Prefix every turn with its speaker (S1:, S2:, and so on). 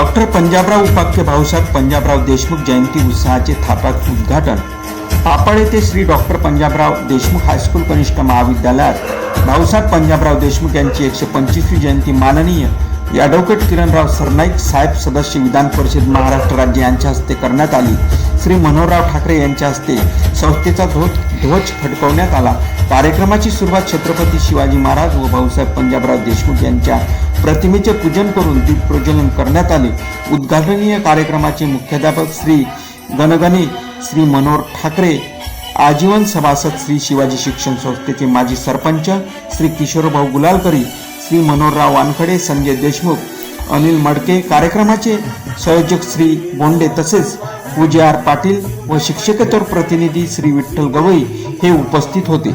S1: Doctor Panjabrao उपाख्य भाऊसाहेब पंजाबराव देशमुख जयंती उत्साहाचे थापात उद्घाटन. पापड येथे Shri doctor Panjabrao Deshmukh high school कनिष्ठ महाविद्यालयात. भाऊसाहेब पंजाबराव देशमुख यांची एकशे पंचवीसवी जयंती माननीय ॲडव्होकेट किरणराव सरनाईक साहेब सदस्य विधान परिषद महाराष्ट्र राज्य यांच्या हस्ते करण्यात आली. श्री मनोहरराव ठाकरे यांच्या हस्ते संस्थेचा ध्वज ध्वज फडकवण्यात आला. कार्यक्रमाची सुरुवात छत्रपती शिवाजी महाराज व भाऊसाहेब पंजाबराव देशमुख यांच्या प्रतिमेचे पूजन करून दीप प्रज्वलन करण्यात आले. उद्घाटनीय कार्यक्रमाचे मुख्याध्यापक श्री गणगणे श्री मनोहर ठाकरे आजीवन सभासद श्री शिवाजी शिक्षण संस्थेचे माजी सरपंच श्री किशोरभाऊ गुलालकरी श्री मनोहरराव वानखडे संजय देशमुख अनिल मडके कार्यक्रमाचे संयोजक श्री बोंडे तसेच पूजे आर पाटील व शिक्षकेतर प्रतिनिधी श्री विठ्ठल गवई हे उपस्थित होते.